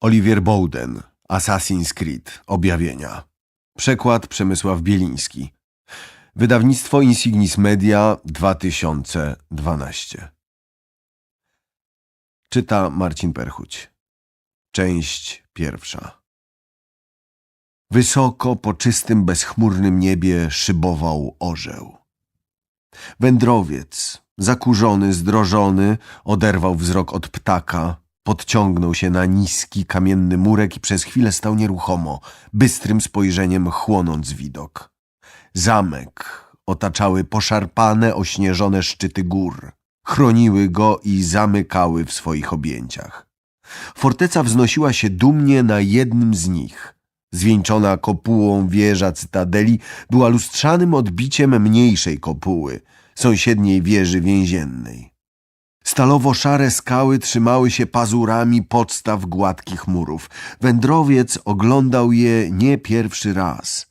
Olivier Bowden, Assassin's Creed, Objawienia. Przekład Przemysław Bieliński. Wydawnictwo Insignis Media 2012. Czyta Marcin Perchuć. Część pierwsza. Wysoko po czystym, bezchmurnym niebie szybował orzeł. Wędrowiec, zakurzony, zdrożony, oderwał wzrok od ptaka, podciągnął się na niski, kamienny murek i przez chwilę stał nieruchomo, bystrym spojrzeniem chłonąc widok. Zamek otaczały poszarpane, ośnieżone szczyty gór. Chroniły go i zamykały w swoich objęciach. Forteca wznosiła się dumnie na jednym z nich. Zwieńczona kopułą wieża cytadeli była lustrzanym odbiciem mniejszej kopuły, sąsiedniej wieży więziennej. Stalowo-szare skały trzymały się pazurami podstaw gładkich murów. Wędrowiec oglądał je nie pierwszy raz.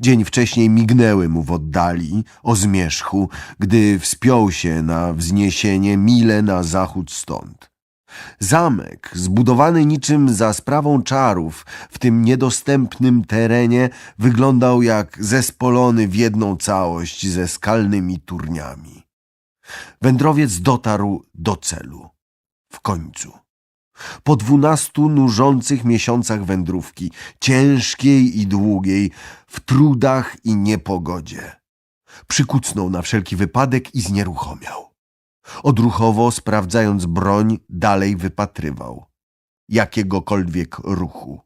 Dzień wcześniej mignęły mu w oddali, o zmierzchu, gdy wspiął się na wzniesienie mile na zachód stąd. Zamek, zbudowany niczym za sprawą czarów w tym niedostępnym terenie, wyglądał jak zespolony w jedną całość ze skalnymi turniami. Wędrowiec dotarł do celu. W końcu. Po dwunastu nużących miesiącach wędrówki, ciężkiej i długiej, w trudach i niepogodzie. Przykucnął na wszelki wypadek i znieruchomiał. Odruchowo, sprawdzając broń, dalej wypatrywał. Jakiegokolwiek ruchu.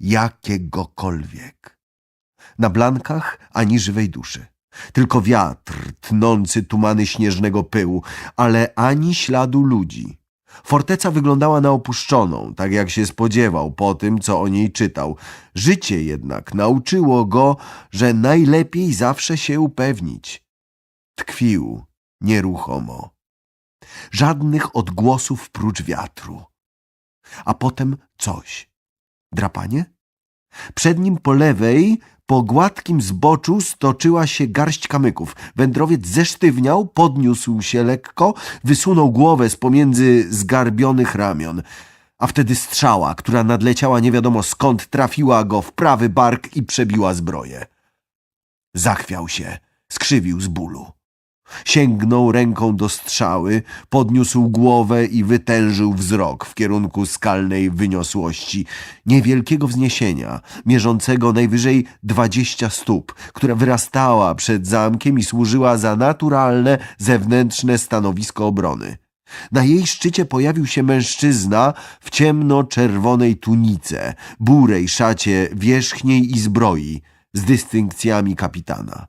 Jakiegokolwiek. Na blankach ani żywej duszy. Tylko wiatr, tnący tumany śnieżnego pyłu, ale ani śladu ludzi. Forteca wyglądała na opuszczoną, tak jak się spodziewał po tym, co o niej czytał. Życie jednak nauczyło go, że najlepiej zawsze się upewnić. Tkwił nieruchomo. Żadnych odgłosów prócz wiatru. A potem coś. Drapanie? Przed nim po lewej, po gładkim zboczu stoczyła się garść kamyków. Wędrowiec zesztywniał, podniósł się lekko, wysunął głowę z pomiędzy zgarbionych ramion. A wtedy strzała, która nadleciała nie wiadomo skąd, trafiła go w prawy bark i przebiła zbroję. Zachwiał się, skrzywił z bólu. Sięgnął ręką do strzały, podniósł głowę i wytężył wzrok w kierunku skalnej wyniosłości, niewielkiego wzniesienia, mierzącego najwyżej dwadzieścia stóp, która wyrastała przed zamkiem i służyła za naturalne, zewnętrzne stanowisko obrony. Na jej szczycie pojawił się mężczyzna w ciemno-czerwonej tunice, burej szacie wierzchniej i zbroi, z dystynkcjami kapitana.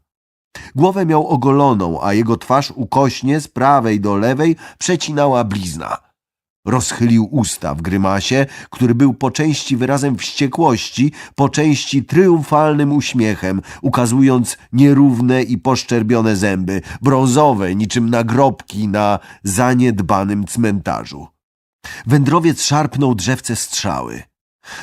Głowę miał ogoloną, a jego twarz ukośnie z prawej do lewej przecinała blizna. Rozchylił usta w grymasie, który był po części wyrazem wściekłości, po części triumfalnym uśmiechem, ukazując nierówne i poszczerbione zęby, brązowe niczym nagrobki na zaniedbanym cmentarzu. Wędrowiec szarpnął drzewce strzały.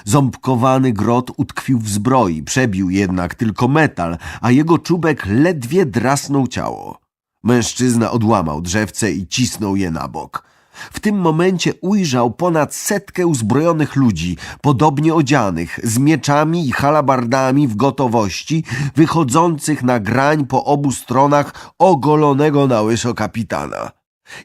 Ząbkowany grot utkwił w zbroi, przebił jednak tylko metal, a jego czubek ledwie drasnął ciało. Mężczyzna odłamał drzewce i cisnął je na bok. W tym momencie ujrzał ponad setkę uzbrojonych ludzi, podobnie odzianych, z mieczami i halabardami w gotowości, wychodzących na grań po obu stronach ogolonego na łyso kapitana.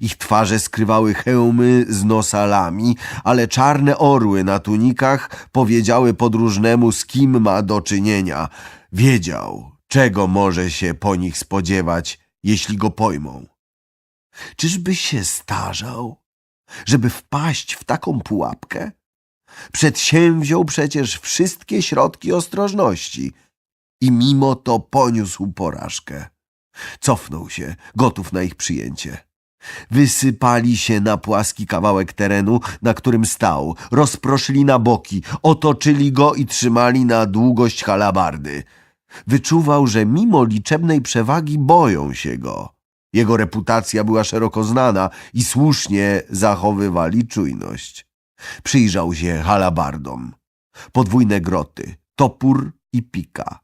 Ich twarze skrywały hełmy z nosalami, ale czarne orły na tunikach powiedziały podróżnemu, z kim ma do czynienia. Wiedział, czego może się po nich spodziewać, jeśli go pojmą. Czyżby się starzał, żeby wpaść w taką pułapkę? Przedsięwziął przecież wszystkie środki ostrożności i mimo to poniósł porażkę. Cofnął się, gotów na ich przyjęcie. Wysypali się na płaski kawałek terenu, na którym stał, rozproszyli na boki, otoczyli go i trzymali na długość halabardy. Wyczuwał, że mimo liczebnej przewagi boją się go. Jego reputacja była szeroko znana i słusznie zachowywali czujność. Przyjrzał się halabardom. Podwójne groty, topór i pika.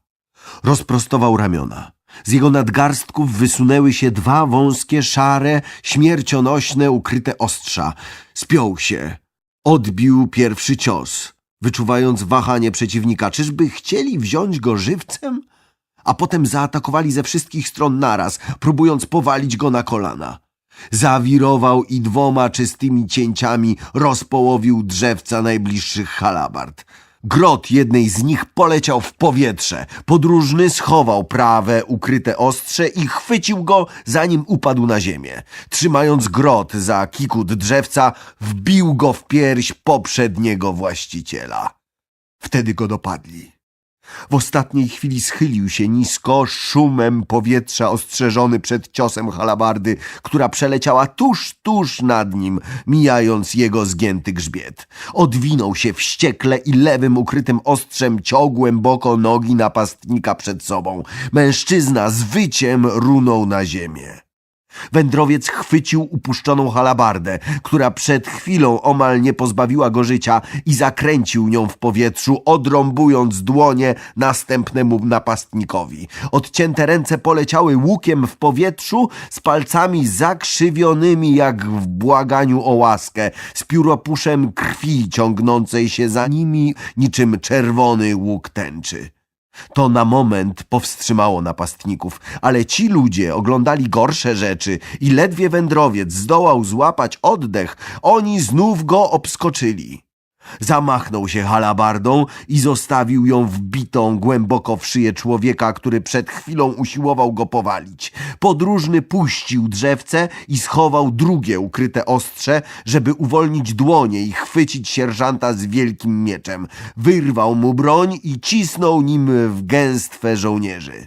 Rozprostował ramiona. Z jego nadgarstków wysunęły się dwa wąskie, szare, śmiercionośne, ukryte ostrza. Spiął się. Odbił pierwszy cios. wyczuwając wahanie przeciwnika. Czyżby chcieli wziąć go żywcem? A potem zaatakowali ze wszystkich stron naraz, próbując powalić go na kolana. Zawirował i dwoma czystymi cięciami rozpołowił drzewca najbliższych halabard. Grot jednej z nich poleciał w powietrze. Podróżny schował prawe, ukryte ostrze i chwycił go, zanim upadł na ziemię. Trzymając grot za kikut drzewca, wbił go w pierś poprzedniego właściciela. Wtedy go dopadli. W ostatniej chwili schylił się nisko, szumem powietrza ostrzeżony przed ciosem halabardy, która przeleciała tuż, tuż nad nim, mijając jego zgięty grzbiet. Odwinął się wściekle i lewym ukrytym ostrzem ciął głęboko nogi napastnika przed sobą. Mężczyzna z wyciem runął na ziemię. Wędrowiec chwycił upuszczoną halabardę, która przed chwilą omal nie pozbawiła go życia i zakręcił nią w powietrzu, odrąbując dłonie następnemu napastnikowi. Odcięte ręce poleciały łukiem w powietrzu z palcami zakrzywionymi jak w błaganiu o łaskę, z pióropuszem krwi ciągnącej się za nimi niczym czerwony łuk tęczy. To na moment powstrzymało napastników, ale ci ludzie oglądali gorsze rzeczy i ledwie wędrowiec zdołał złapać oddech, oni znów go obskoczyli. Zamachnął się halabardą i zostawił ją wbitą głęboko w szyję człowieka, który przed chwilą usiłował go powalić. Podróżny puścił drzewce i schował drugie ukryte ostrze, żeby uwolnić dłonie i chwycić sierżanta z wielkim mieczem. Wyrwał mu broń i cisnął nim w gęstwę żołnierzy.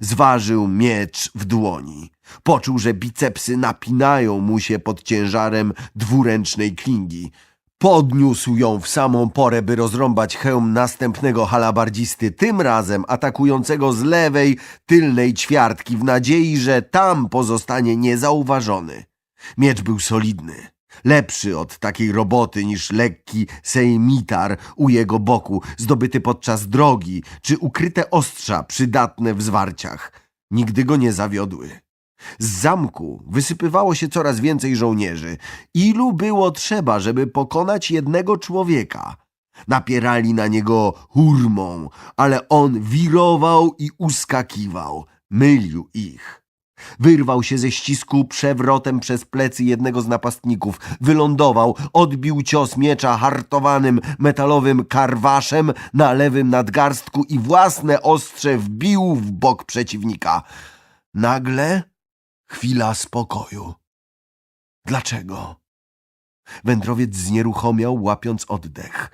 Zważył miecz w dłoni. Poczuł, że bicepsy napinają mu się pod ciężarem dwuręcznej klingi. Podniósł ją w samą porę, by rozrąbać hełm następnego halabardzisty, tym razem atakującego z lewej, tylnej ćwiartki, w nadziei, że tam pozostanie niezauważony. Miecz był solidny, lepszy od takiej roboty niż lekki sejmitar u jego boku, zdobyty podczas drogi, czy ukryte ostrza przydatne w zwarciach. Nigdy go nie zawiodły. Z zamku wysypywało się coraz więcej żołnierzy. Ilu było trzeba, żeby pokonać jednego człowieka? Napierali na niego hurmą, ale on wirował i uskakiwał. Mylił ich. Wyrwał się ze ścisku przewrotem przez plecy jednego z napastników. Wylądował, odbił cios miecza hartowanym metalowym karwaszem na lewym nadgarstku i własne ostrze wbił w bok przeciwnika. Nagle chwila spokoju. Dlaczego? Wędrowiec znieruchomiał, łapiąc oddech.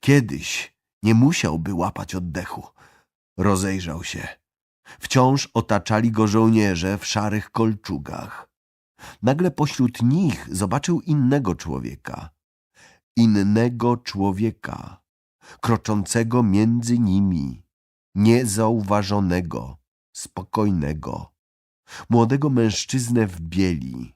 Kiedyś nie musiałby łapać oddechu. Rozejrzał się. Wciąż otaczali go żołnierze w szarych kolczugach. Nagle pośród nich zobaczył innego człowieka. Innego człowieka, kroczącego między nimi, niezauważonego, spokojnego. Młodego mężczyznę w bieli,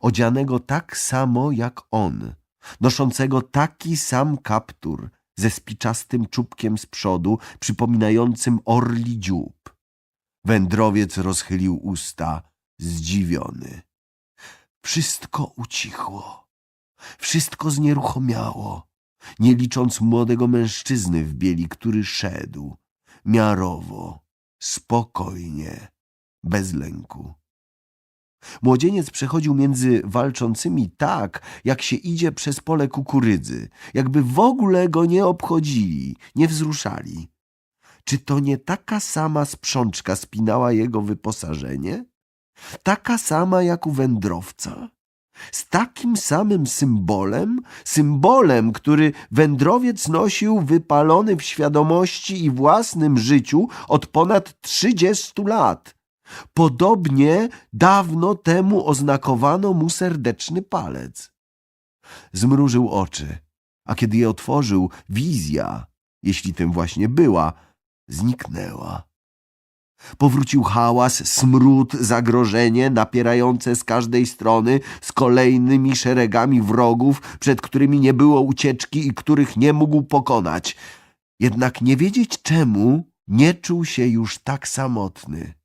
odzianego tak samo jak on, noszącego taki sam kaptur ze spiczastym czubkiem z przodu, przypominającym orli dziób. Wędrowiec rozchylił usta, zdziwiony. Wszystko ucichło, wszystko znieruchomiało, nie licząc młodego mężczyzny w bieli, który szedł, miarowo, spokojnie, bez lęku. Młodzieniec przechodził między walczącymi tak, jak się idzie przez pole kukurydzy, jakby w ogóle go nie obchodzili, nie wzruszali. Czy to nie taka sama sprzączka spinała jego wyposażenie? Taka sama jak u wędrowca? Z takim samym symbolem? Symbolem, który wędrowiec nosił wypalony w świadomości i własnym życiu od ponad trzydziestu lat. Podobnie dawno temu oznakowano mu serdeczny palec. Zmrużył oczy, a kiedy je otworzył, wizja, jeśli tym właśnie była, zniknęła. Powrócił hałas, smród, zagrożenie napierające z każdej strony z kolejnymi szeregami wrogów, przed którymi nie było ucieczki i których nie mógł pokonać. Jednak nie wiedzieć czemu nie czuł się już tak samotny.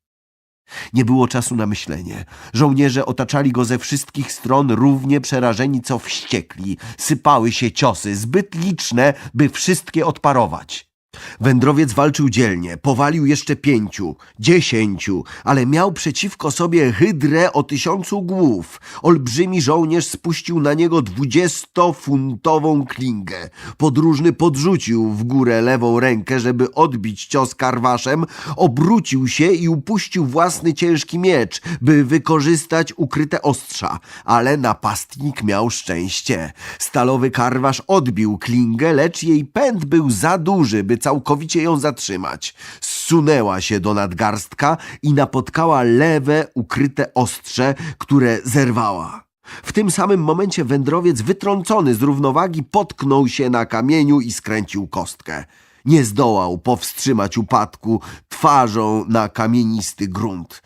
Nie było czasu na myślenie. Żołnierze otaczali go ze wszystkich stron, równie przerażeni co wściekli. Sypały się ciosy, zbyt liczne, by wszystkie odparować. Wędrowiec walczył dzielnie, powalił jeszcze pięciu, dziesięciu, ale miał przeciwko sobie hydrę o tysiącu głów. Olbrzymi żołnierz spuścił na niego dwudziestofuntową klingę. Podróżny podrzucił w górę lewą rękę, żeby odbić cios karwaszem, obrócił się i upuścił własny ciężki miecz, by wykorzystać ukryte ostrza, ale napastnik miał szczęście. Stalowy karwasz odbił klingę, lecz jej pęd był za duży, by całkowicie ją zatrzymać. Zsunęła się do nadgarstka i napotkała lewe, ukryte ostrze, które zerwała. W tym samym momencie wędrowiec wytrącony z równowagi potknął się na kamieniu i skręcił kostkę. Nie zdołał powstrzymać upadku twarzą na kamienisty grunt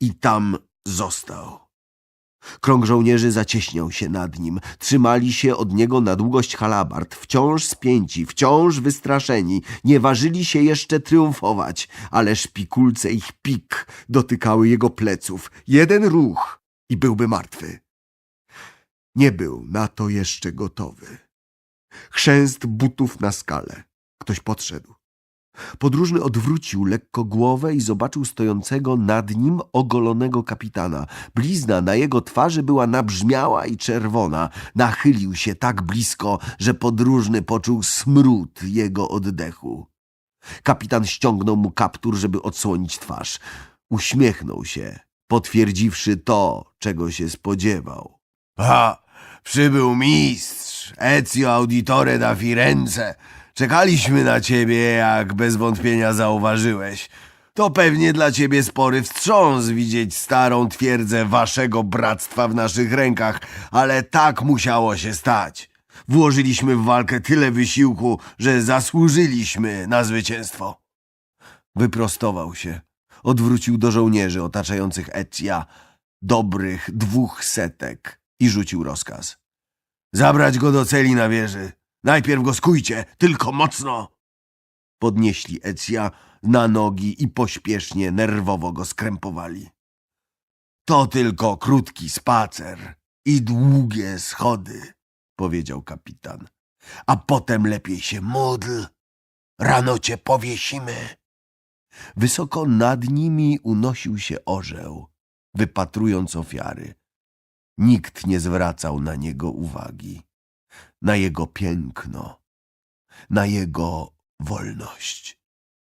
i tam został. Krąg żołnierzy zacieśniał się nad nim. Trzymali się od niego na długość halabard, wciąż spięci, wciąż wystraszeni. Nie ważyli się jeszcze triumfować, ale szpikulce ich pik dotykały jego pleców. Jeden ruch i byłby martwy. Nie był na to jeszcze gotowy. Chrzęst butów na skale. Ktoś podszedł. Podróżny odwrócił lekko głowę i zobaczył stojącego nad nim ogolonego kapitana. Blizna na jego twarzy była nabrzmiała i czerwona. Nachylił się tak blisko, że podróżny poczuł smród jego oddechu. Kapitan ściągnął mu kaptur, żeby odsłonić twarz. Uśmiechnął się, potwierdziwszy to, czego się spodziewał. A, przybył mistrz, Ezio Auditore da Firenze. Czekaliśmy na ciebie, jak bez wątpienia zauważyłeś. To pewnie dla ciebie spory wstrząs widzieć starą twierdzę waszego bractwa w naszych rękach, ale tak musiało się stać. Włożyliśmy w walkę tyle wysiłku, że zasłużyliśmy na zwycięstwo. Wyprostował się. Odwrócił do żołnierzy otaczających Ecja dobrych dwóch setek i rzucił rozkaz. Zabrać go do celi na wieży. Najpierw go skujcie, tylko mocno. Podnieśli Ecja na nogi i pośpiesznie, nerwowo go skrępowali. To tylko krótki spacer i długie schody, Powiedział kapitan. a potem lepiej się módl. Rano cię powiesimy. Wysoko nad nimi unosił się orzeł, wypatrując ofiary. Nikt nie zwracał na niego uwagi, na jego piękno, na jego wolność.